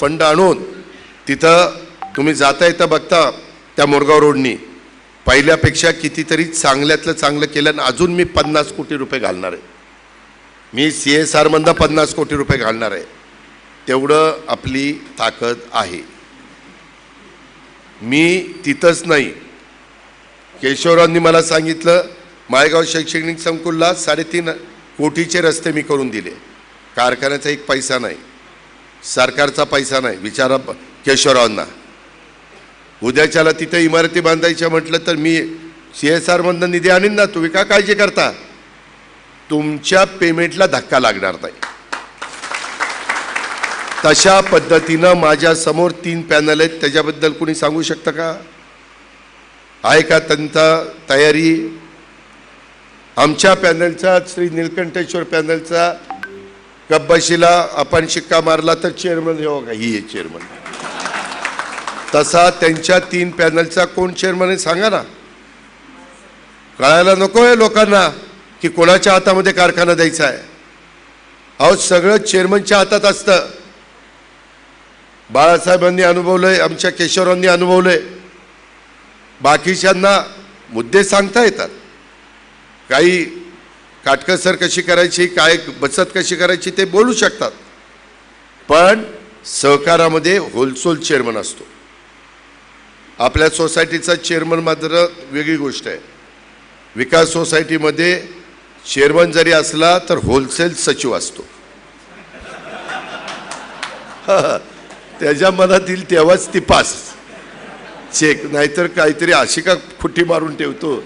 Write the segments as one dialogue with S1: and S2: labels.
S1: Fund आणून तिथं तुम्ही जाता येता बघता त्या मोरगाव रोडनी. पहिल्यापेक्षा कितीतरी चांगल्यातलं चांगलं केलं आणि अजून मी पन्नास कोटी रुपये घालणार आहे. मी सी एस आरमधनं पन्नास कोटी रुपये घालणार आहे. तेवढं आपली ताकद आहे. मी तिथंच नाही. केशवरावांनी मला सांगितलं माळेगाव शैक्षणिक संकुलला साडेतीन कोटीचे रस्ते मी करून दिले. कारखान्याचा एक पैसा नाही. सरकारचा पैसा नाही विचारा केशवरावांना. उद्याच्याला तिथे इमारती बांधायच्या म्हटलं तर मी सी एस आरमधनं निधी आणीन ना तुम्ही का काळजी करता? तुमच्या पेमेंटला धक्का लागणार नाही. तशा पद्धतीनं माझ्यासमोर तीन पॅनल आहेत त्याच्याबद्दल कुणी सांगू शकतं का? आहे का त्यांचा तयारी? आमच्या पॅनलचा श्री निलकंठेश्वर पॅनलचा कब्बाशीला आपण शिक्का मारला तर चेअरमन हो का ही आहे चेअरमन तसा त्यांच्या तीन पॅनलचा कोण चेअरमन आहे सांगा ना. कळायला नको आहे लोकांना की कोणाच्या हातामध्ये कारखाना द्यायचा आहे. अहो सगळं चेअरमनच्या हातात असतं. बाळासाहेबांनी अनुभवलंय आमच्या केशवरांनी अनुभवलंय. बाकीच्यांना मुद्दे सांगता येतात. काही काटकसर कशी करायची काय बचत कशी करायची ते बोलू शकतात. पण सहकारामध्ये होलसेल चेअरमन असतो. आपल्या सोसायटीचा चेअरमन मात्र वेगळी गोष्ट आहे. विकास सोसायटीमध्ये चेअरमन जरी असला तर होलसेल सचिव असतो. त्याच्या मनात येईल तेव्हाच ती पास. चेक नाहीतर काहीतरी अशी का खुट्टी मारून ठेवतो.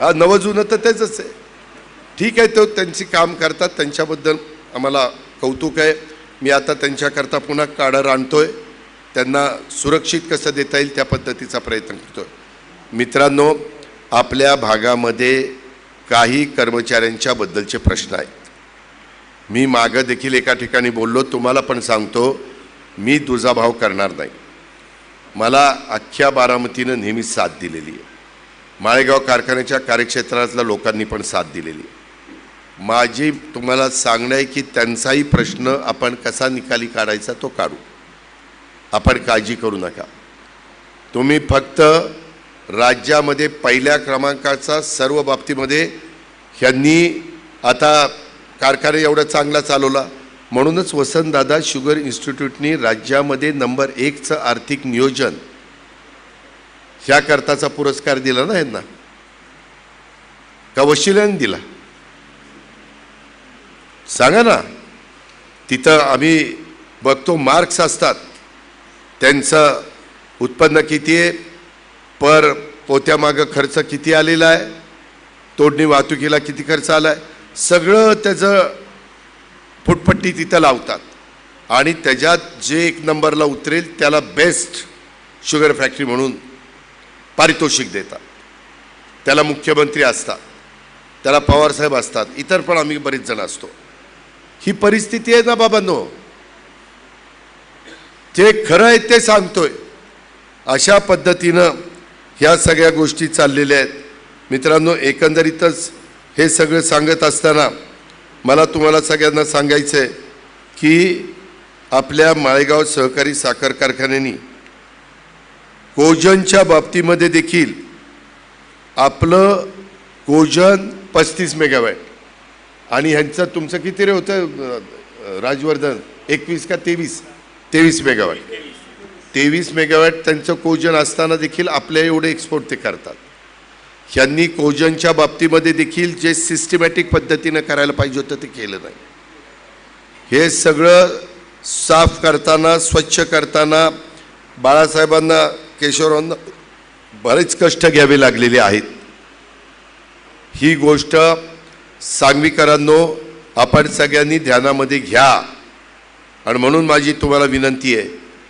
S1: हा नवजुनं तर त्याच आहे. ठीक आहे तो त्यांची काम करतात त्यांच्याबद्दल आम्हाला कौतुक आहे. मी आता त्यांच्याकरता पुन्हा काळं रांधतो आहे त्यांना सुरक्षित कसं देता येईल त्या पद्धतीचा प्रयत्न करतोय. मित्रांनो आपल्या भागामध्ये काही कर्मचाऱ्यांच्या बद्दलचे प्रश्न आहेत. मी मागं देखील एका ठिकाणी बोललो तुम्हाला पण सांगतो मी दुजाभाव करणार नाही. मला अख्ख्या बारामतीनं नेहमी साथ दिलेली आहे. माळेगाव कारखान्याच्या कार्यक्षेत्रातल्या लोकांनी पण साथ दिलेली. माझी तुम्हाला सांगणं आहे की त्यांचाही प्रश्न आपण कसा निकाली काढायचा तो काढू. आपण काळजी करू नका. तुम्ही फक्त राज्यामध्ये पहिल्या क्रमांकाचा सर्व बाबतीमध्ये ह्यांनी आता कारखाना एवढा चांगला चालवला. म्हणूनच वसंतदादा शुगर इन्स्टिट्यूटनी राज्यामध्ये नंबर एकचं आर्थिक नियोजन ह्याकरताचा पुरस्कार दिला ना यांना? का वशिल्याने दिला? सांगा ना. तिथं आम्ही बघतो मार्क्स असतात. त्यांचं उत्पन्न किती आहे? पर पोत्यामागं खर्च किती आलेला आहे? तोडणी वाहतुकीला किती खर्च आला आहे सगळं त्याचं फुटपट्टी तिथं लावतात. आणि त्याच्यात जे एक नंबरला उतरेल त्याला बेस्ट शुगर फॅक्टरी म्हणून पारितोषिक देतात. त्याला मुख्यमंत्री असतात. त्याला पवारसाहेब असतात. इतर पण आम्ही बरेच जण असतो. ही परिस्थिती आहे ना बाबांनो? जे खरं आहे ते सांगतोय. अशा पद्धतीनं ह्या सगळ्या गोष्टी चाललेल्या आहेत. मित्रांनो एकंदरीतच हे सगळं सांगत असताना मला तुम्हाला सगळ्यांना सांगायचं आहे की आपल्या माळेगाव सहकारी साखर कारखान्यानी कोजनच्या बाबतीमध्ये देखील आपलं कोजन पस्तीस मेगावॅट आणि ह्यांचं तुमचं किती रे होतं राजवर्धन? एकवीस का तेवीस? तेवीस मेगावॅट तेवीस मेगावॅट त्यांचं कोजन असताना देखील आपल्या एवढे एक्सपोर्ट ते करतात. ह्यांनी कोजनच्या बाबतीमध्ये देखील जे सिस्टमॅटिक पद्धतीनं करायला पाहिजे होतं ते केलं नाही. हे सगळं साफ करताना स्वच्छ करताना बाळासाहेबांना केशवरावांना बरेच कष्ट घ्यावे लागलेले आहेत. ही गोष्ट सांगवीकरांनो आपण सगळ्यांनी ध्यानामध्ये घ्या. आणि म्हणून माझी तुम्हाला विनंती आहे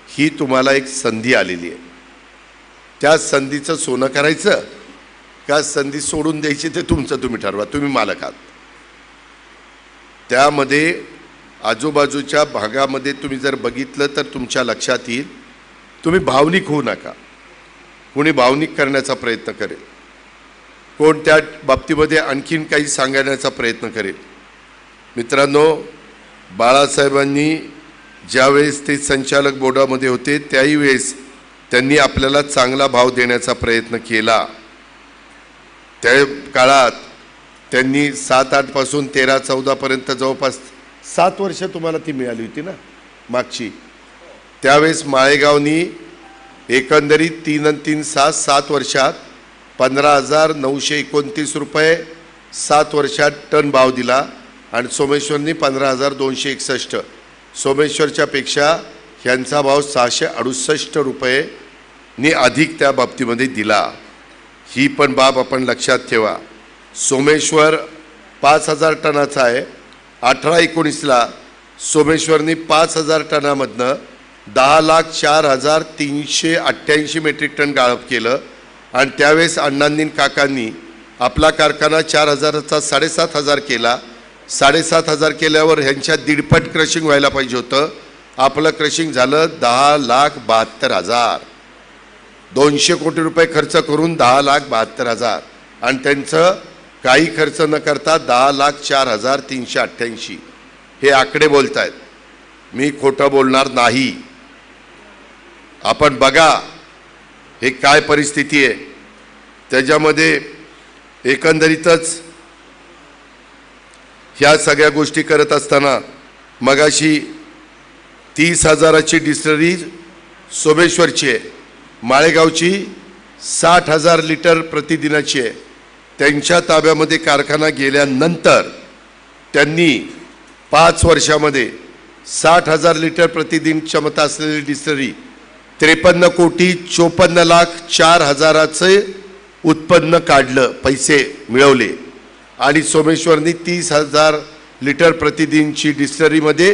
S1: ही तुम्हाला एक संधी आलेली आहे. त्या संधीचं सोनं करायचं का संधी सोडून द्यायची ते तुमचं तुम्ही ठरवा तुम्ही मालक आहात. त्यामध्ये आजूबाजूच्या भागामध्ये तुम्ही जर बघितलं तर तुमच्या लक्षात येईल तुम्ही भावनिक होऊ नका. कोणी भावनिक करण्याचा प्रयत्न करेल. कोण त्या बाबतीमध्ये आणखीन काही सांगण्याचा प्रयत्न करेल. मित्रांनो बाळासाहेबांनी ज्यावेळेस ते संचालक बोर्डामध्ये होते त्याही वेळेस त्यांनी आपल्याला चांगला भाव देण्याचा प्रयत्न केला. त्या काळात त्यांनी सात आठपासून तेरा चौदापर्यंत जवळपास सात वर्ष तुम्हाला ती मिळाली होती ना मागची. त्यावेळेस माळेगावनी एकंदरीत तीन आणि तीन सात सात वर्षात पंधरा हजार नऊशे एकोणतीस रुपये सात वर्षात टन भाव दिला आणि सोमेश्वरनी पंधरा हजार दोनशे एकसष्ट. सोमेश्वरच्या पेक्षा ह्यांचा भाव सहाशे अडुसष्ट रुपये नी अधिक त्या बाबतीमध्ये दिला. ही पण बाब आपण लक्षात ठेवा. सोमेश्वर पाच हजार टनाचा आहे. अठरा एकोणीसला सोमेश्वरनी पाच हजार टनामधनं दहा लाख चार हजार तीनशे अठ्ठ्याऐंशी मेट्रिक टन गाळप केलं आणि त्यावेळेस अण्णांनी काकांनी आपला कारखाना चार हजाराचा साडेसात हजार केला. साडेसात हजार केल्यावर ह्यांच्या दीडपट क्रशिंग व्हायला पाहिजे होतं. आपलं क्रशिंग झालं दहा लाख बहात्तर हजार. दोनशे कोटी रुपये खर्च करून दहा लाख बहात्तर हजार. आणि त्यांचं काही खर्च न करता दहा लाख चार हजार तीनशे अठ्ठ्याऐंशी. हे आकडे बोलत आहेत मी खोटं बोलणार नाही. आपण बघा हे काय परिस्थिती आहे. त्याच्यामध्ये एकंदरीतच ह्या सगळ्या गोष्टी करत असताना मगाशी तीस हजाराची डिस्टरी सोमेश्वरची आहे. माळेगावची साठ हजार लिटर प्रतिदिनाची आहे. त्यांच्या ताब्यामध्ये कारखाना गेल्यानंतर त्यांनी पाच वर्षामध्ये साठ हजार लिटर प्रतिदिन क्षमता असलेली डिस्टरी त्रेपन्न कोटी चोपन्न लाख चार हजाराचे उत्पन्न काढलं पैसे मिळवले. आणि सोमेश्वरनी तीस हजार लिटर प्रतिदिनची डिस्टरीमध्ये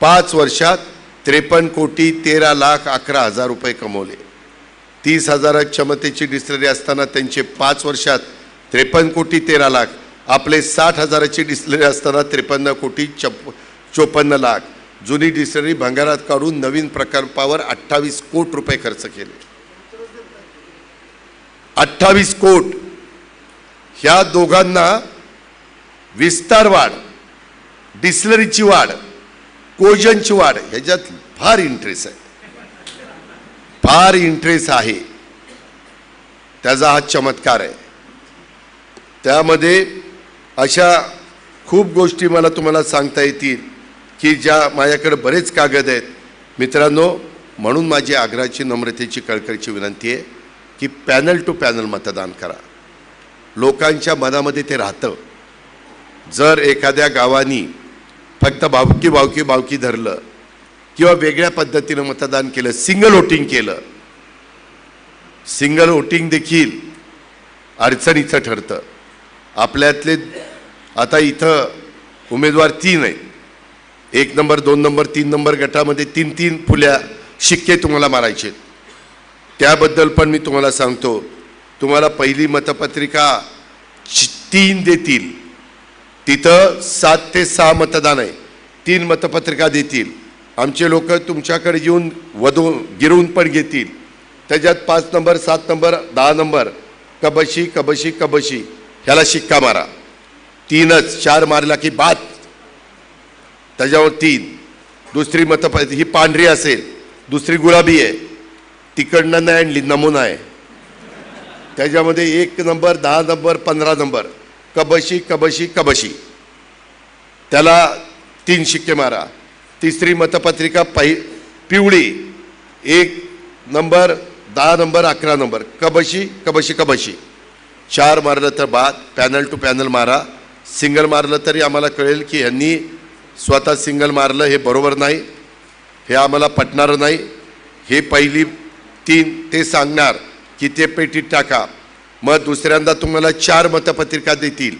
S1: पाच वर्षात त्रेपन्न कोटी तेरा लाख अकरा हजार रुपये कमवले. तीस हजार क्षमतेची डिस्टरी असताना त्यांचे पाच वर्षात त्रेपन्न कोटी तेरा लाख आपले साठ हजाराची डिस्टरी असताना त्रेपन्न कोटी चप चोपन्न लाख. जुनी डिस्टलरी भंगारात काढून नवीन प्रकल्पावर अठ्ठावीस कोट रुपये खर्च केले. अठ्ठावीस कोट. ह्या दोघांना विस्तार वाढ डिस्लरीची वाढ कोजनची वाढ ह्याच्यात फार इंटरेस्ट आहे. फार इंटरेस्ट आहे. त्याचा हा चमत्कार आहे. त्यामध्ये अशा खूप गोष्टी मला तुम्हाला सांगता येतील. की ज्या माझ्याकडे बरेच कागद आहेत. मित्रांनो म्हणून माझी आग्रहाची नम्रतेची कळकळीची विनंती आहे की पॅनल टू पॅनल मतदान करा. लोकांच्या मनामध्ये ते राहतं. जर एखाद्या गावानी फक्त भावकी भावकी भावकी धरलं किंवा वेगळ्या पद्धतीनं मतदान केलं सिंगल वोटिंग केलं सिंगल वोटिंग देखील अडचणीचं ठरतं. आपल्यातले आता इथं उमेदवार तीन आहेत. एक नंबर दोन नंबर तीन नंबर गटामध्ये तीन तीन फुल्या शिक्के तुम्हाला मारायचे त्याबद्दल पण मी तुम्हाला सांगतो. तुम्हाला पहिली मतपत्रिका तीन देतील. तिथं सात ते सहा मतदान आहे. तीन मतपत्रिका देतील. आमचे लोक तुमच्याकडे येऊन वधू गिरवून पण घेतील. त्याच्यात पाच नंबर सात नंबर दहा नंबर कबशी कबशी कबशी ह्याला शिक्का मारा. तीनच चार मारला की बाद. त्याच्यावर तीन. दुसरी मत ही पांढरी असेल. दुसरी गुलाबी आहे. तिकडनं नाही आणली नमुना आहे. त्याच्यामध्ये एक नंबर दहा नंबर पंधरा नंबर. कबशी कबशी कबशी. त्याला तीन शिक्के मारा. तिसरी मतपत्रिका पहि पिवळी. एक नंबर दहा नंबर अकरा नंबर. कबशी कबशी कबशी. चार मारलं तर बाद पॅनल टू पॅनल मारा. सिंगल मारलं तरी आम्हाला कळेल की ह्यांनी स्वतः सिंगल मारलं हे बरोबर नाही. हे आम्हाला पटणारं नाही. हे पहिली तीन ते सांगणार की ते पेटीत टाका. मग दुसऱ्यांदा तुम्हाला चार मतपत्रिका देतील.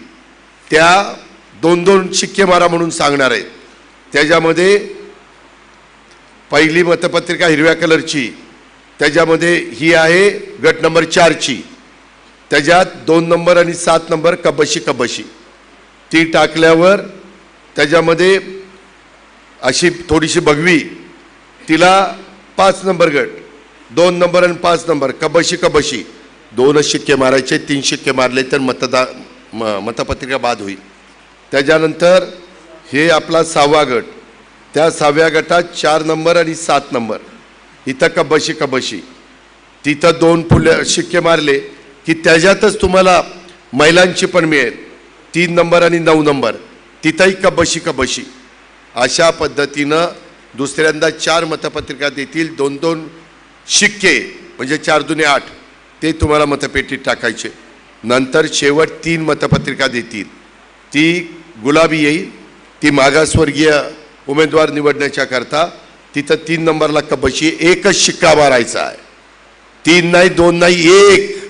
S1: त्या दोन दोन शिक्के मारा म्हणून सांगणार आहेत. त्याच्यामध्ये पहिली मतपत्रिका हिरव्या कलरची त्याच्यामध्ये ही आहे गट नंबर चारची. त्याच्यात दोन नंबर आणि सात नंबर कबशी कबशी. ती टाकल्यावर त्याच्यामध्ये अशी थोडीशी बघवी. तिला पाच नंबर गट दोन नंबर आणि पाच नंबर कबशी कबशी. दोनच शिक्के मारायचे तीन शिक्के मारले तर मतदा म मतपत्रिका बाद होईल. त्याच्यानंतर हे आपला सहावा गट. त्या सहाव्या गटात चार नंबर आणि सात नंबर. इथं कबशी कबशी. तिथं दोन फुले शिक्के मारले की त्याच्यातच तुम्हाला महिलांची पण मिळेल. तीन नंबर आणि नऊ नंबर. तिथंही कबशी कबशी. अशा पद्धतीनं दुसऱ्यांदा चार मतपत्रिका देतील. दोन दोन शिक्के म्हणजे चार दुने आठ ते तुम्हाला मतपेटीत टाकायचे. नंतर शेवट तीन मतपत्रिका देतील. ती गुलाबी येईल ती मागासवर्गीय उमेदवार निवडण्याच्या करता तिथं तीन नंबरला कबशी एकच शिक्का मारायचा आहे. तीन नाही दोन नाही एक.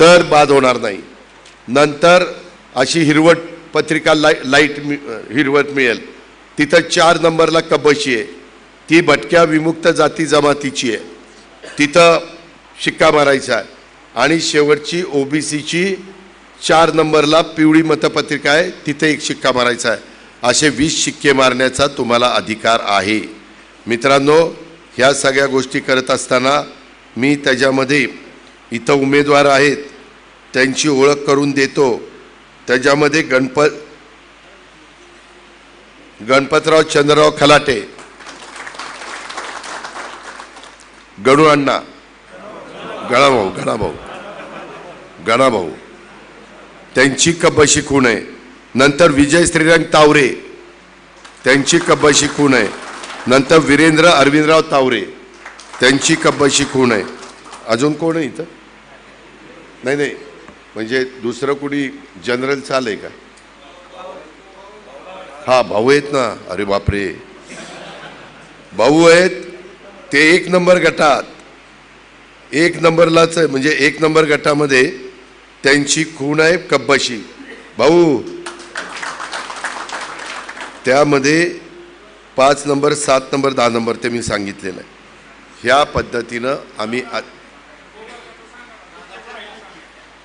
S1: तर बाद होणार नाही. नंतर अशी हिरवट पत्रिका लाइट लाइट मि- हिरवत मिळेल. तिथं चार नंबरला कबशी आहे. ती भटक्या विमुक्त जाती जमातीची आहे. तिथं शिक्का मारायचा आहे. आणि शेवटची ओबीसीची चार नंबरला पिवळी मतपत्रिका आहे. तिथे एक शिक्का मारायचा आहे. असे वीस शिक्के मारण्याचा तुम्हाला अधिकार आहे. मित्रांनो ह्या सगळ्या गोष्टी करत असताना मी त्याच्यामध्ये इथं उमेदवार आहेत. त्यांची ओळख करून देतो. त्याच्यामध्ये गणपत गणपतराव चंद्रराव खलाटे गणू अण्णा गणाभाऊ गणाभाऊ गणाभाऊ त्यांची कब्बशी खूण आहे. नंतर विजय श्रीरंग तावरे त्यांची कब्बशी खूण आहे. नंतर वीरेंद्र अरविंदराव तावरे त्यांची कब्बशी खूण आहे. अजून कोण आहे इथं? नाही नाही. म्हणजे दुसरं कुणी जनरल चालेल का? हा भाऊ आहेत ना. अरे बापरे. भाऊ आहेत ते एक नंबर गटात. एक नंबरलाच आहे म्हणजे एक नंबर गटामध्ये त्यांची खूण आहे कब्बाशी. भाऊ त्यामध्ये पाच नंबर सात नंबर दहा नंबर ते मी सांगितलेलं आहे. ह्या पद्धतीनं आम्ही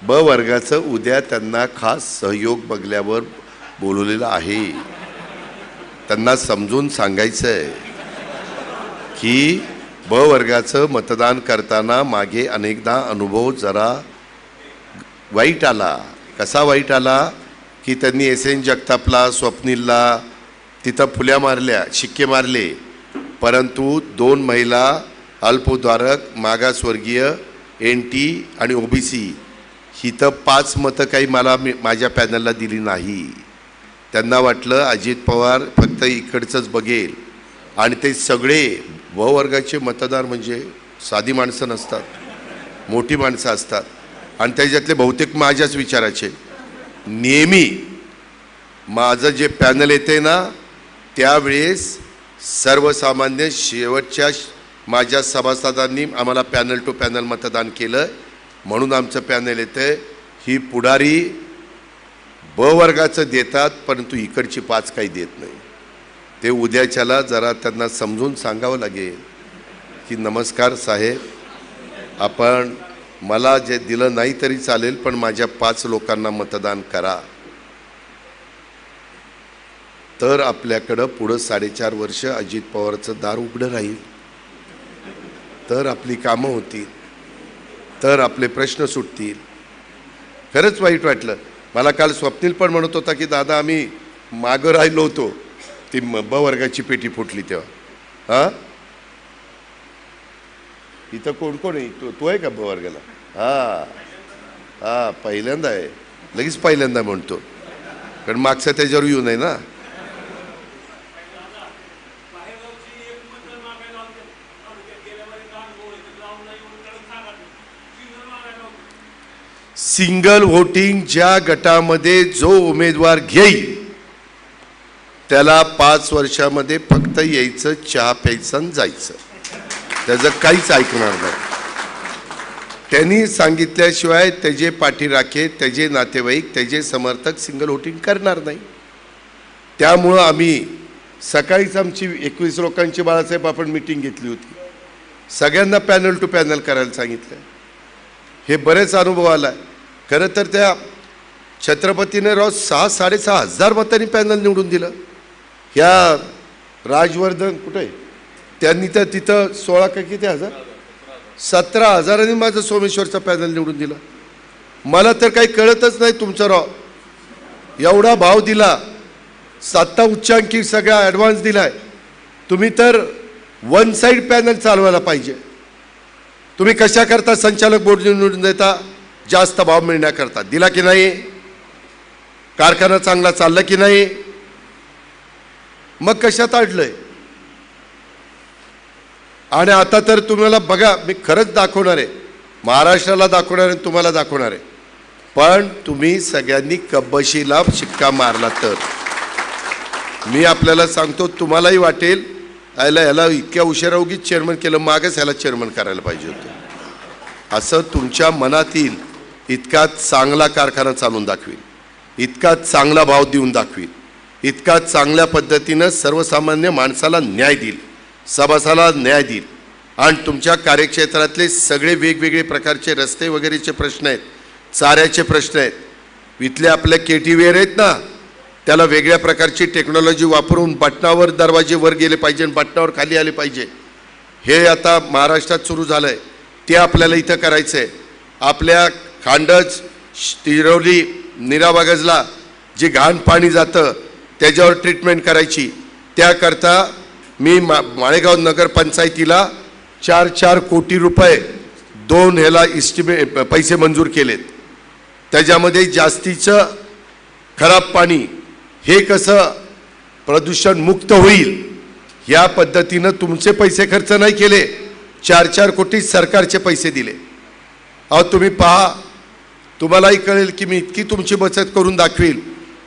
S1: ब वर्गाचं उद्या त्यांना खास सहयोग बघल्यावर बोलवलेलं आहे. त्यांना समजून सांगायचं आहे की ब वर्गाचं मतदान करताना मागे अनेकदा अनुभव जरा वाईट आला. कसा वाईट आला? की त्यांनी एस एन जगतापला स्वप्नीलला तिथं फुल्या मारल्या शिक्के मारले. परंतु दोन महिला अल्पद्वारक मागासवर्गीय एन टी आणि ओबीसी हिथं पाच मतं काही मला मी माझ्या पॅनलला दिली नाही. त्यांना वाटलं अजित पवार फक्त इकडचंच बघेल. आणि ते सगळे व वर्गाचे मतदार म्हणजे साधी माणसं नसतात. मोठी माणसं असतात. आणि त्याच्यातले बहुतेक माझ्याच विचाराचे. नेहमी माझं जे पॅनल येते ना त्यावेळेस सर्वसामान्य शेवटच्या माझ्या सभासदांनी आम्हाला पॅनल टू पॅनल मतदान केलं. म्हणून आमचं पॅनल येतं ही पुढारी ब वर्गाचं देतात परंतु इकडची पाच काही देत नाही. ते उद्याच्याला जरा त्यांना समजून सांगावं लागेल की नमस्कार साहेब आपण मला जे दिलं नाही तरी चालेल पण माझ्या पाच लोकांना मतदान करा. तर आपल्याकडं पुढं साडेचार वर्ष अजित पवारचं दार उघडं राहील. तर आपली कामं होतील. तर आपले प्रश्न सुटतील. खरंच वाईट वाटलं. मला काल स्वप्नील पण म्हणत होता की दादा आम्ही मागं राहिलो होतो. ती ब वर्गाची पेटी फुटली तेव्हा. हां? इथं कोण कोण आहे? तो तो आहे का ब वर्गाला? हा हा पहिल्यांदा आहे. लगेच पहिल्यांदा म्हणतो. कारण मागचा त्याच्यावर येऊ नये ना. सिंगल व्होटिंग ज्या गटामध्ये जो उमेदवार घेईल त्याला पाच वर्षामध्ये फक्त यायचं चहा प्यायचं आणि जायचं. त्याचं काहीच ऐकणार नाही. त्यांनी सांगितल्याशिवाय त्याचे पाठीराखे त्याचे नातेवाईक त्याचे समर्थक सिंगल व्होटिंग करणार नाही. त्यामुळं आम्ही सकाळीच आमची एकवीस लोकांची बाळासाहेब आपण मिटिंग घेतली होती. सगळ्यांना पॅनल टू पॅनल करायला सांगितलं. हे बरेच अनुभव आला आहे खरं तर त्या छत्रपतीने राव सहा साडेसहा हजार मतांनी पॅनल निवडून दिलं. ह्या राजवर्धन कुठे? त्यांनी तर तिथं सोळा का किती हजार? सतरा हजारांनी माझं सोमेश्वरचा पॅनल निवडून दिला. मला तर काही कळतच नाही तुमचा राव. एवढा भाव दिला. सत्ता उच्चांकी सगळा ॲडव्हान्स दिलाय. तुम्ही तर वन साईड पॅनल चालवायला पाहिजे. तुम्ही कशा करता संचालक बोर्ड निवडून देता? जास्त भाव मिळण्याकरता दिला की नाही? कारखाना चांगला चालला की नाही? मग कशात अडलंय? आणि आता तर तुम्हाला बघा मी खरंच दाखवणार आहे. महाराष्ट्राला दाखवणार आहे तुम्हाला दाखवणार आहे. पण तुम्ही सगळ्यांनी कब्बशीला शिक्का मारला तर. मी आपल्याला सांगतो तुम्हालाही वाटेल याला याला इतक्या उशिरा उगीच चेअरमन केलं मागच ह्याला चेअरमन करायला पाहिजे होतं. असं तुमच्या मनातील इतका चांगला कारखाना चालून दाखवील इतका चांगला भाव देऊन दाखवील इतका चांगल्या पद्धतीनं सर्वसामान्य माणसाला न्याय देईल. सभासाला न्याय देईल. आणि तुमच्या कार्यक्षेत्रातले सगळे वेगवेगळे प्रकारचे रस्ते वगैरेचे प्रश्न आहेत. चाऱ्याचे प्रश्न आहेत. इथले आपल्या के टी वेअर आहेत ना त्याला वेगळ्या प्रकारची टेक्नॉलॉजी वापरून बटनावर दरवाजे वर गेले पाहिजे आणि बटनावर खाली आले पाहिजे. हे आता महाराष्ट्रात सुरू झालं आहे ते आपल्याला इथं करायचं आहे आपल्या खांडज तिरवली निराबागजला जे घाण पाणी जातं त्याच्यावर ट्रीटमेंट करायची. त्याकरता मी मा माळेगाव नगरपंचायतीला चार चार कोटी रुपये दोन ह्याला इस्टिमे पैसे मंजूर केलेत. त्याच्यामध्ये जास्तीचं खराब पाणी हे कसं प्रदूषण मुक्त होईल या पद्धतीनं तुमचे पैसे खर्च नाही केले. चार चार कोटी सरकारचे पैसे दिले. अहो तुम्ही पहा तुम्हालाही कळेल की मी इतकी तुमची बचत करून दाखवील.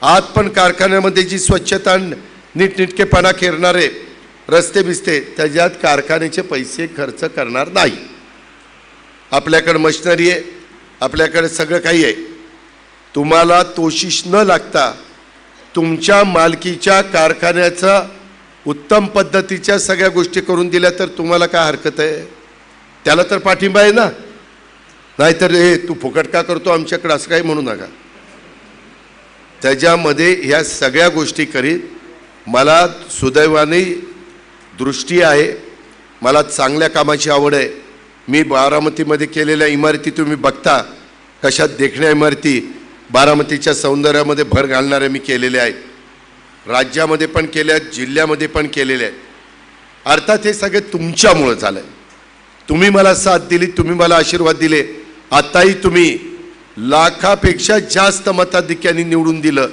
S1: आत पण कारखान्यामध्ये जी स्वच्छता नीटनिटकेपणा खेरणारे रस्ते बिस्ते त्याच्यात कारखान्याचे पैसे खर्च करणार नाही. आपल्याकडं मशिनरी आहे आपल्याकडे सगळं काही आहे. तुम्हाला तोशिश न लागता तुमच्या मालकीच्या कारखान्याचा उत्तम पद्धतीच्या सगळ्या गोष्टी करून दिल्या तर तुम्हाला काय हरकत आहे? त्याला तर पाठिंबा आहे ना? नाहीतर हे तू फुकट का करतो? आमच्याकडे असं काही म्हणू नका. त्याच्यामध्ये ह्या सगळ्या गोष्टी करीत मला सुदैवाने दृष्टी आहे. मला चांगल्या कामाची आवड आहे. मी बारामतीमध्ये केलेल्या इमारती तुम्ही बघता. कशा देखण्या इमारती? बारामतीच्या सौंदर्यामध्ये भर घालणाऱ्या मी केलेल्या आहेत. राज्यामध्ये पण केल्या आहेत जिल्ह्यामध्ये पण केलेल्या आहेत. अर्थात हे सगळे तुमच्यामुळं झालं आहे तुम्ही मला साथ दिली तुम्ही मला आशीर्वाद दिले. आताही तुम्ही लाखापेक्षा जास्त मताधिक्यांनी निवडून दिलं.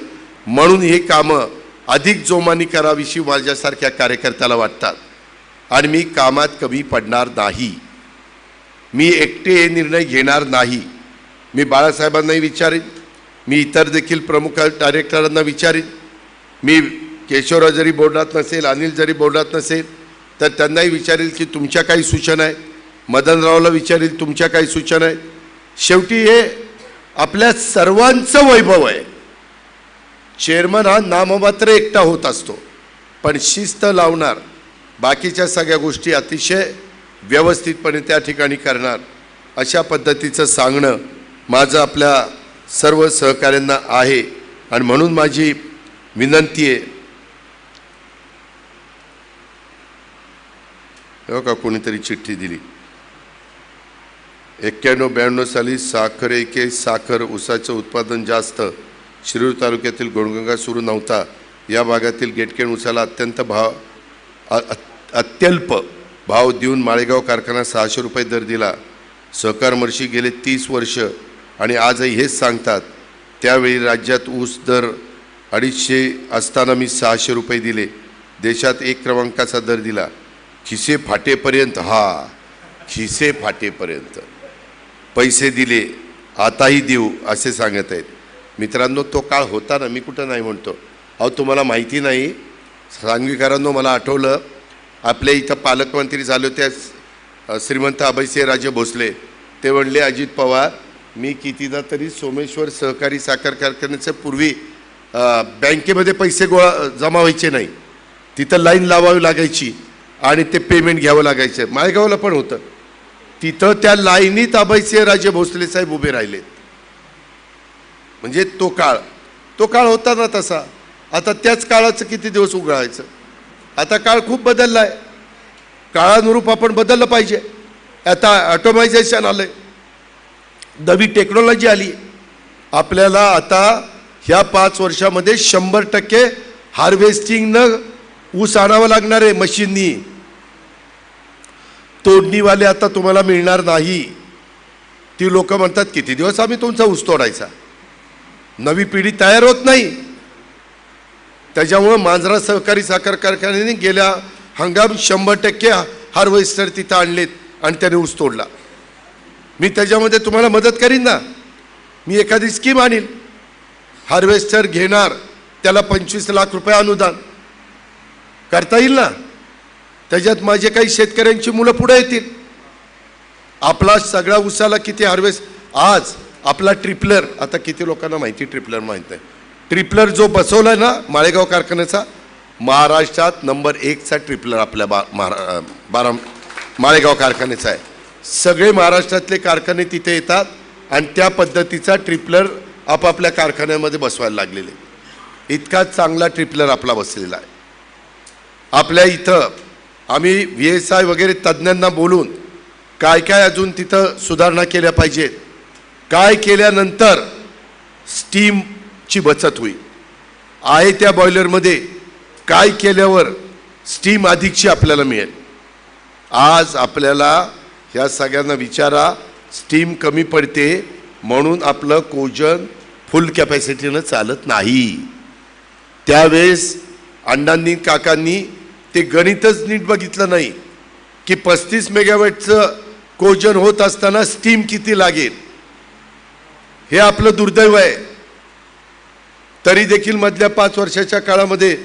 S1: म्हणून हे कामं अधिक जोमानी करावीशी माझ्यासारख्या कार्यकर्त्याला वाटतात. आणि मी कामात कमी पडणार नाही. मी एकटे हे निर्णय घेणार नाही. मी बाळासाहेबांनाही विचारेन. मी इतर देखील प्रमुख डायरेक्टरांना विचारेन. मी केशवराव जरी बोर्डात नसेल अनिल जरी बोर्डात नसेल तर त्यांनाही विचारेल की तुमच्या काही सूचना आहेत. मदनरावला विचारेल तुमच्या काही सूचना आहेत. शेवटी हे आपल्या सर्वांचं वैभव आहे. चेअरमन हा नाममात्र एकटा होत असतो. पण शिस्त लावणार बाकीच्या सगळ्या गोष्टी अतिशय व्यवस्थितपणे त्या ठिकाणी करणार अशा पद्धतीचं सांगणं माझं आपल्या सर्व सहकाऱ्यांना आहे. आणि म्हणून माझी विनंती आहे. हो का कोणीतरी चिठ्ठी दिली. एक्क्याण्णव ब्याण्णव साली साखर एके साखर ऊसाचं उत्पादन जास्त. शिरूर तालुक्यातील गोणगंगा सुरू नव्हता. या भागातील गेटकेण ऊसाला अत्यंत भाव अ- अ- अत्यल्प भाव देऊन माळेगाव कारखाना सहाशे रुपये दर दिला. सहकार मर्शी गेले तीस वर्ष आणि आजही हेच सांगतात त्यावेळी राज्यात ऊस दर अडीचशे असताना मी सहाशे रुपये दिले. देशात एक क्रमांकाचा दर दिला. खिसे फाटेपर्यंत हा खिसे फाटेपर्यंत. पैसे दिले आताही देऊ असे सांगत आहेत. मित्रांनो तो काळ होता ना मी कुठं नाही म्हणतो. अहो तुम्हाला माहिती नाही सांगवीकरांनो मला आठवलं आपल्या इथं पालकमंत्री झाले होते श्रीमंत श्रीमंत अभयसिंहराजे भोसले. ते म्हणले अजित पवार मी कितीदा तरी सोमेश्वर सहकारी साखर कारखान्याच्या पूर्वी बँकेमध्ये पैसे गोळा जमा व्हायचे नाही. तिथं लाईन लावावी लागायची आणि ते पेमेंट घ्यावं लागायचं. माळेगावला पण होतं. तिथं त्या लाईनीत अभयसिंहराजे भोसले साहेब उभे राहिले. म्हणजे तो काळ. तो काळ होता ना तसा. आता त्याच काळाचं किती दिवस उघडायचं? आता काळ खूप बदलला आहे काळानुरूप आपण बदललं पाहिजे. आता ऑटोमायझेशन आलं आहे नवी टेक्नॉलॉजी आली. आपल्याला आता ह्या पाच वर्षामध्ये शंभर टक्के हार्वेस्टिंगनं ऊस आणावं लागणार आहे मशीननी तोडणीवाले आता तुम्हाला मिळणार नाही. ती लोक म्हणतात किती दिवस आम्ही तुमचा ऊस तोडायचा? नवी पिढी तयार होत नाही. त्याच्यामुळं मांजरा सहकारी साखर कारखान्याने गेल्या हंगाम शंभर टक्के हार्वेस्टर तिथं आणलेत आणि त्याने ऊस तोडला. मी त्याच्यामध्ये तुम्हाला मदत करीन ना? मी एखादी स्कीम आणील हार्वेस्टर घेणार त्याला पंचवीस लाख रुपये अनुदान. करता येईल ना? त्याच्यात माझे काही शेतकऱ्यांची मुलं पुढे येतील. आपला सगळा उसाला किती हार्वेस्ट आज आपला ट्रिपलर आता किती लोकांना माहिती ट्रिपलर माहीत नाही. ट्रिपलर जो बसवला ना माळेगाव कारखान्याचा महाराष्ट्रात नंबर एकचा ट्रिपलर आपल्या बा महारा बारा माळेगाव कारखान्याचा आहे. सगळे महाराष्ट्रातले कारखाने तिथे येतात आणि त्या पद्धतीचा ट्रिपलर आपापल्या कारखान्यामध्ये बसवायला लागलेले. इतका चांगला ट्रिपलर आपला बसलेला आहे. आपल्या इथं आम्ही व्ही एस आय वगैरे तज्ज्ञांना बोलून काय काय अजून तिथं सुधारणा केल्या पाहिजेत काय केल्यानंतर स्टीमची बचत होईल आहे त्या बॉयलरमध्ये काय केल्यावर स्टीम अधिकची आपल्याला मिळेल. आज आपल्याला ह्या सगळ्यांना विचारा स्टीम कमी पडते म्हणून आपलं कोजन फुल कॅपॅसिटीनं चालत नाही. त्यावेळेस अण्णांनी काकांनी ते गणितच नीट बघितलं नाही की पस्तीस मेगावॅटचं कोजन होत असताना स्टीम किती लागेल? हे आपलं दुर्दैव आहे. तरी देखील मधल्या पाच वर्षाच्या काळामध्ये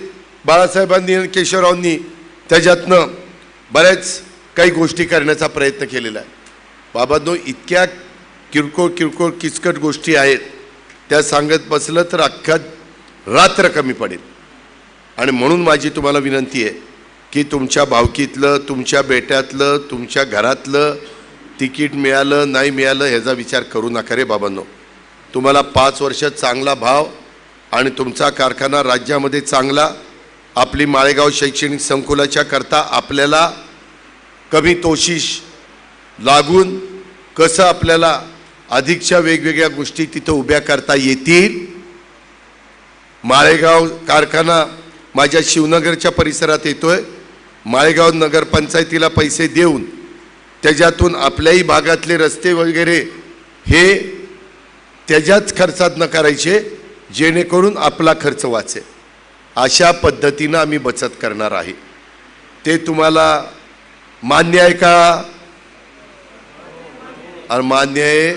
S1: बाळासाहेबांनी आणि केशवरावांनी त्याच्यातनं बऱ्याच काही गोष्टी करण्याचा प्रयत्न केलेला आहे. बाबांनो इतक्या किरकोळ किरकोळ किचकट गोष्टी आहेत. त्या सांगत बसलं तर अख्ख्यात रात्र कमी पडेल. आणि म्हणून माझी तुम्हाला विनंती आहे की तुमच्या भावकीतलं तुमच्या बेट्यातलं तुमच्या घरातलं तिकीट मिळालं नाही मिळालं ह्याचा विचार करू नका रे बाबांनो. तुम्हाला पाच वर्ष चांगला भाव आणि तुमचा कारखाना राज्यामध्ये चांगला आपली माळेगाव शैक्षणिक संकुलाच्या करता आपल्याला कमी तोशिश लागून कसं आपल्याला अधिकच्या वेगवेगळ्या गोष्टी तिथं उभ्या करता येतील? माळेगाव कारखाना माझ्या शिवनगरच्या परिसरात येतोय. माळेगाव नगरपंचायतीला पैसे देऊन त्याच्यातून आपल्याही भागातले रस्ते वगैरे हे त्याच्याच खर्चात न करायचे जेणेकरून आपला खर्च वाचेल. अशा पद्धतीनं आम्ही बचत करणार आहे. ते तुम्हाला मान्य आहे का? आणि मान्य आहे.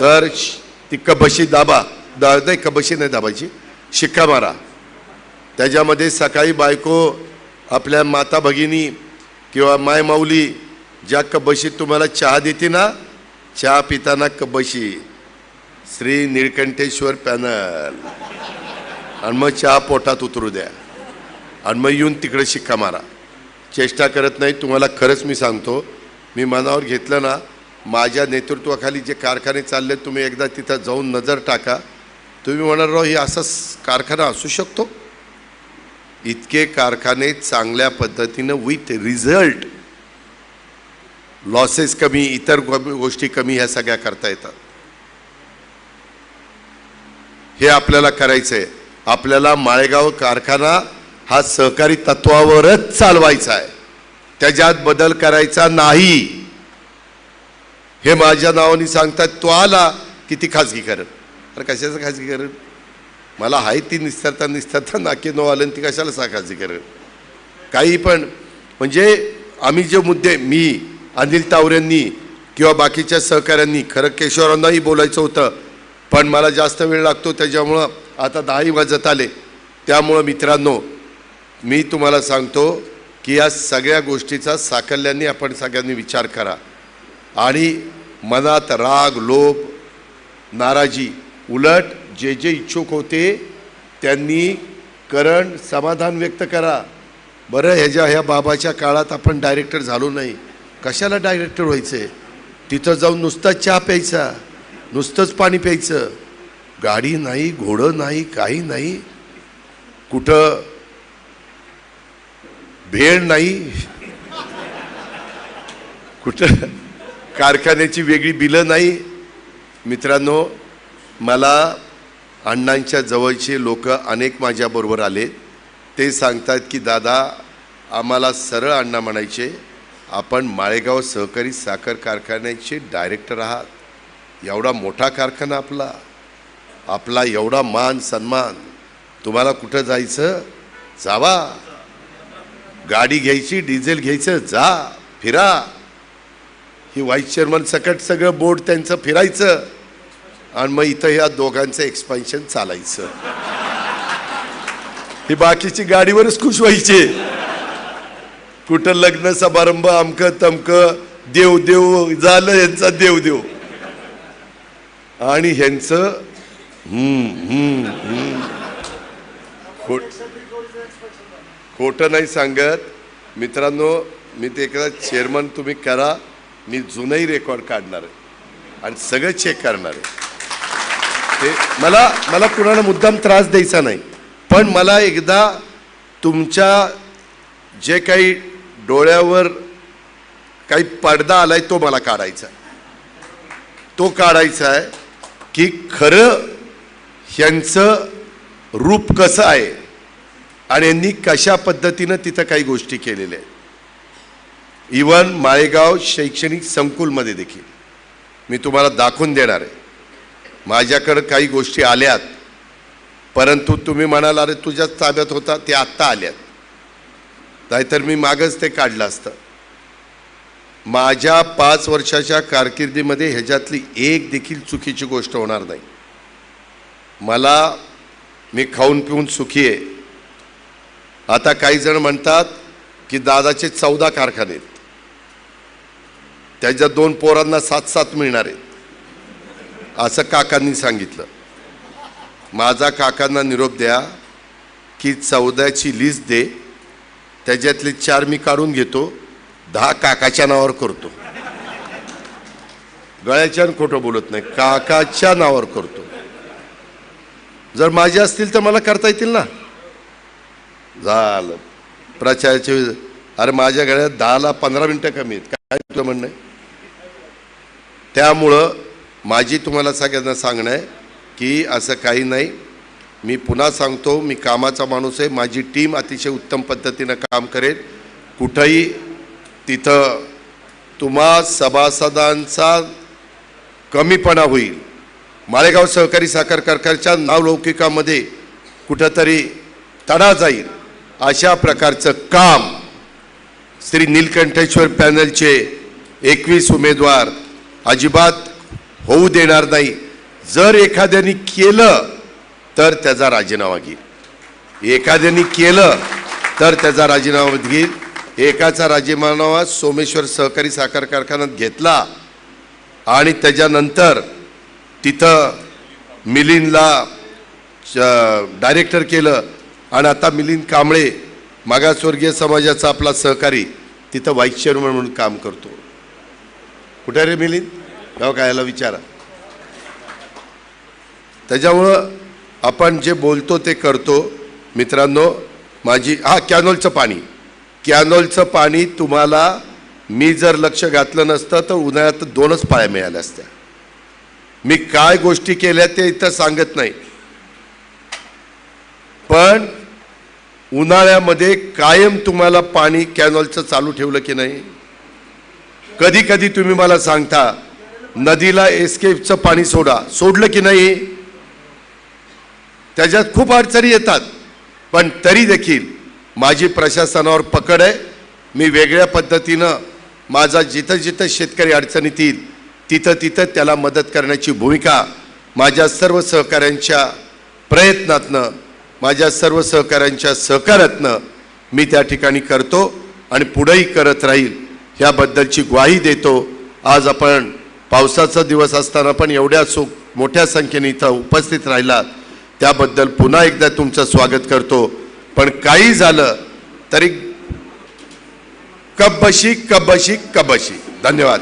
S1: तर श- ती कबशी दाबा. दा नाही कबशी नाही दाबायची. शिक्का मारा. त्याच्यामध्ये सकाळी बायको आपल्या माता भगिनी किंवा माय माऊली ज्या कबशीत तुम्हाला चहा देते ना चहा पिताना कबशी. श्री निळकंठेश्वर पॅनल. आणि मग चहा पोटात उतरू द्या. आणि मग येऊन तिकडे शिक्का मारा. चेष्टा करत नाही तुम्हाला खरंच मी सांगतो. मी मनावर घेतलं ना माझ्या नेतृत्वाखाली जे कारखाने चालले तुम्ही एकदा तिथं जाऊन नजर टाका. तुम्ही म्हणाल राव हे असाच कारखाना असू शकतो? इतके कारखाने चांगल्या पद्धतीनं विथ रिझल्ट लॉसेस कमी इतर गो- गोष्टी कमी ह्या सगळ्या करता येतात. हे आपल्याला करायचं आहे आपल्याला माळेगाव कारखाना हा सहकारी तत्वावरच चालवायचा आहे. त्याच्यात बदल करायचा नाही. हे माझ्या नावाने सांगतात तो आला किती खाजगीकरण. अरे कशाचं खाजगीकरण? मला आहे ती निस्तरता निस्तरता नाके नो आलं ती कशाला साकाजी कर? काही पण. म्हणजे आम्ही जे मुद्दे मी अनिल तावरेंनी किंवा बाकीच्या सहकाऱ्यांनी खरं केशवरांनाही बोलायचं होतं पण मला जास्त वेळ लागतो त्याच्यामुळं आता दहाही वाजत आले. त्यामुळं मित्रांनो मी तुम्हाला सांगतो की या सगळ्या गोष्टीचा साकल्याने आपण सगळ्यांनी विचार करा. आणि मनात राग लोभ नाराजी उलट जे जे इच्छुक होते त्यांनी करण समाधान व्यक्त करा. बरं ह्याच्या ह्या बाबाच्या काळात आपण डायरेक्टर झालो नाही. कशाला डायरेक्टर व्हायचं? तिथं जाऊन नुसताच चहा प्यायचा नुसतंच पाणी प्यायचं. गाडी नाही घोडं नाही काही नाही. कुठं भेळ नाही. कुठं कारखान्याची वेगळी बिलं नाही. मित्रांनो मला अण्णांच्या जवळचे लोक अनेक माझ्याबरोबर आले. ते सांगतात की दादा आम्हाला सरळ अण्णा म्हणायचे आपण माळेगाव सहकारी साखर कारखान्याचे डायरेक्टर आहात. एवढा मोठा कारखाना आपला. आपला एवढा मान सन्मान. तुम्हाला कुठं जायचं? जावा. गाडी घ्यायची डिझेल घ्यायचं जा फिरा. ही व्हाईस चेअरमन सकट सगळं बोर्ड त्यांचं फिरायचं. आणि मग इथं ह्या दोघांचं एक्सपान्शन चालायचं. ही बाकीची गाडीवरच खुश व्हायचे. कुठं लग्न समारंभ अमकं तमकं देव देव झालं यांचा देव देव. आणि ह्यांचं हम्म, खोट खोटं नाही सांगत. मित्रांनो मी ते एकदा चेअरमन तुम्ही करा. मी जुनही रेकॉर्ड काढणार आहे. आणि सगळं चेक करणार आहे. ते मला मला कुणाला मुद्दाम त्रास द्यायचा नाही. पण मला एकदा तुमच्या जे काही डोळ्यावर काही पडदा आलाय तो मला काढायचा तो काढायचा आहे की खरं ह्यांचं रूप कसं आहे आणि यांनी कशा पद्धतीनं तिथं काही गोष्टी केलेल्या आहेत. इवन माळेगाव शैक्षणिक संकुलमध्ये देखील. मी तुम्हाला दाखवून देणार आहे. माझ्याकडं काही गोष्टी आल्यात. परंतु तुम्ही म्हणाल अरे तुझ्याच ताब्यात होता ते आत्ता आल्यात. नाहीतर मी मागच ते काढलं असतं. माझ्या पाच वर्षाच्या कारकिर्दीमध्ये ह्याच्यातली एक देखील चुकीची गोष्ट होणार नाही. मला मी खाऊन पिऊन सुखी आहे. आता काही जण म्हणतात की दादाचे चौदा कारखाने आहेत. त्याच्या दोन पोरांना सात सात मिळणार आहेत. असं काकांनी सांगितलं. माझा काकांना निरोप द्या की चौदाची लिस्ट दे त्याच्यातले चार मी काढून घेतो दहा काकाच्या नावावर करतो. गळ्याच्या खोटं बोलत नाही काकाच्या नावावर करतो. जर माझे असतील तर मला करता येतील ना? झालं. प्रचाराचे अरे माझ्या गळ्यात दहाला पंधरा मिनटं कमी आहेत. काय तुझं म्हणणं आहे? त्यामुळं माझी तुम्हाला सगळ्यांना सांगणं आहे की असं काही नाही. मी पुन्हा सांगतो मी कामाचा माणूस आहे. माझी टीम अतिशय उत्तम पद्धतीनं काम करेल. कुठंही तिथं तुम्हा सभासदांचा कमीपणा होईल. माळेगाव सहकारी साखर कारखान्याच्या नावलौकिकामध्ये कुठंतरी तडा जाईल. अशा प्रकारचं काम श्री नीलकंठेश्वर पॅनलचे एकवीस उमेदवार अजिबात होऊ देणार नाही. जर एखाद्याने केलं तर त्याचा राजीनामा घेईल. एखाद्याने केलं तर त्याचा राजीनामा घेईल. एकाचा राजीनामा सोमेश्वर सहकारी साखर कारखान्यात घेतला आणि त्याच्यानंतर तिथं मिलिंदला डायरेक्टर केलं आणि आता मिलिंद कांबळे मागासवर्गीय समाजाचा आपला सहकारी तिथं व्हाईस चेअरमन म्हणून काम करतो. कुठे रे मिलिंद? गाव काय याला विचारा. त्याच्यामुळं आपण जे बोलतो ते करतो. मित्रांनो माझी हा कॅनोलचं पाणी. कॅनोलचं पाणी तुम्हाला मी जर लक्ष घातलं नसतं तर उन्हाळ्यात दोनच पाया मिळाल्या असत्या. मी काय गोष्टी केल्या ते इथं सांगत नाही. पण उन्हाळ्यामध्ये कायम तुम्हाला पाणी कॅनॉलचं चालू ठेवलं की नाही? कधी कधी तुम्ही मला सांगता नदीला एस्केपचं पाणी सोडा. सोडलं की नाही त्याच्यात खूप अडचणी येतात. पण तरी देखील माझी प्रशासनावर पकड आहे. मी वेगळ्या पद्धतीनं माझा जिथं जिथं शेतकरी अडचणीत येईल तिथं तिथं त्याला मदत करण्याची भूमिका माझ्या सर्व सहकाऱ्यांच्या प्रयत्नातनं माझ्या सर्व सहकाऱ्यांच्या सहकारातनं मी त्या ठिकाणी करतो आणि पुढेही करत राहील. ह्याबद्दलची ग्वाही देतो. आज आपण पावसाचा दिवस असताना पण एवढ्या सो मोठ्या संख्येने इथं उपस्थित राहिलात. त्याबद्दल पुन्हा एकदा तुमचं स्वागत करतो. पण काही झालं तरी कब्बशी कब्बशी कबशी. धन्यवाद.